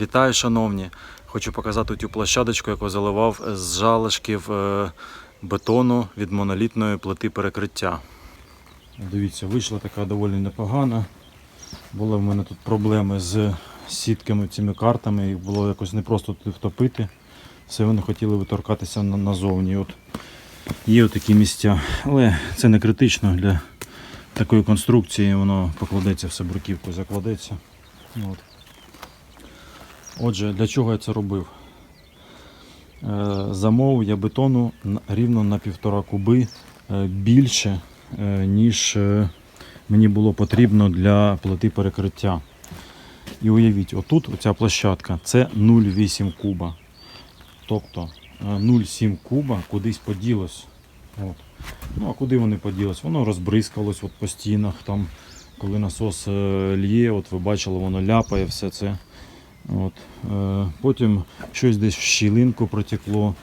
Вітаю, шановні! Хочу показати цю площадочку, яку заливав з жалишків е, бетону від монолітної плити перекриття. Дивіться, вийшла така доволі непогана. Були в мене тут проблеми з сітками, цими картами, їх було якось непросто тут втопити. Все вони хотіли виторкатися назовні. От є такі місця, але це не критично для такої конструкції, воно покладеться все бруківку, закладеться. От. Отже, для чого я це робив? Е, Замовив я бетону рівно на півтора куби е, більше, е, ніж мені було потрібно для плити перекриття. І уявіть, отут оця площадка це 0,8 куба. Тобто е, 0,7 куба кудись поділось. От. Ну а куди вони поділось? Воно розбризкалось от по стінах, там, коли насос лє, от ви бачили, воно ляпає все це. От. Е, Потім щось десь в щілинку протекло,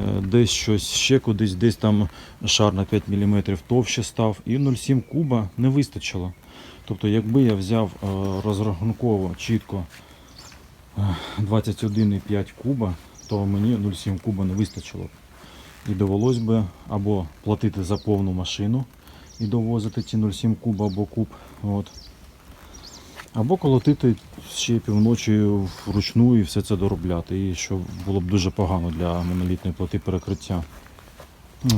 е, десь щось ще кудись, десь там шар на 5 мм товще став, і 0,7 куба не вистачило. Тобто, якби я взяв е, розрахунково чітко е, 21,5 куба, то мені 0,7 куба не вистачило. І довелось би або платити за повну машину і довозити ці 0,7 куба або куб. От. Або колотити ще півночі вручну і все це доробляти. І що було б дуже погано для монолітної плити перекриття. От.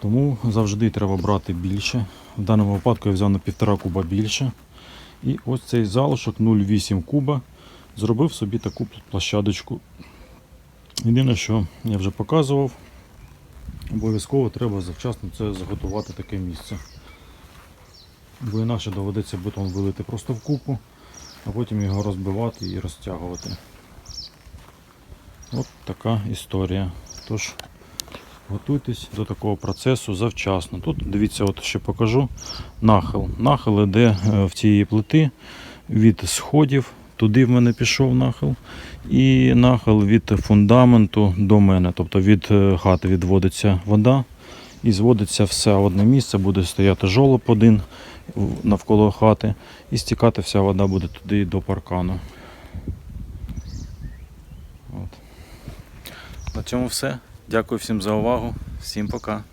Тому завжди треба брати більше. В даному випадку я взяв на півтора куба більше. І ось цей залишок 0,8 куба зробив собі таку площадочку. Єдине, що я вже показував, обов'язково треба завчасно це заготувати таке місце бо інакше доведеться бетон вилити просто в купу, а потім його розбивати і розтягувати. От така історія. Тож готуйтесь до такого процесу завчасно. Тут дивіться, от ще покажу нахил. Нахил іде е, в цієї плити від сходів. Туди в мене пішов нахил, і нахил від фундаменту до мене. Тобто від е, хати відводиться вода і зводиться все в одне місце, буде стояти жолоб один навколо хати, і стікати вся вода буде туди до паркану. От. На цьому все. Дякую всім за увагу. Всім пока.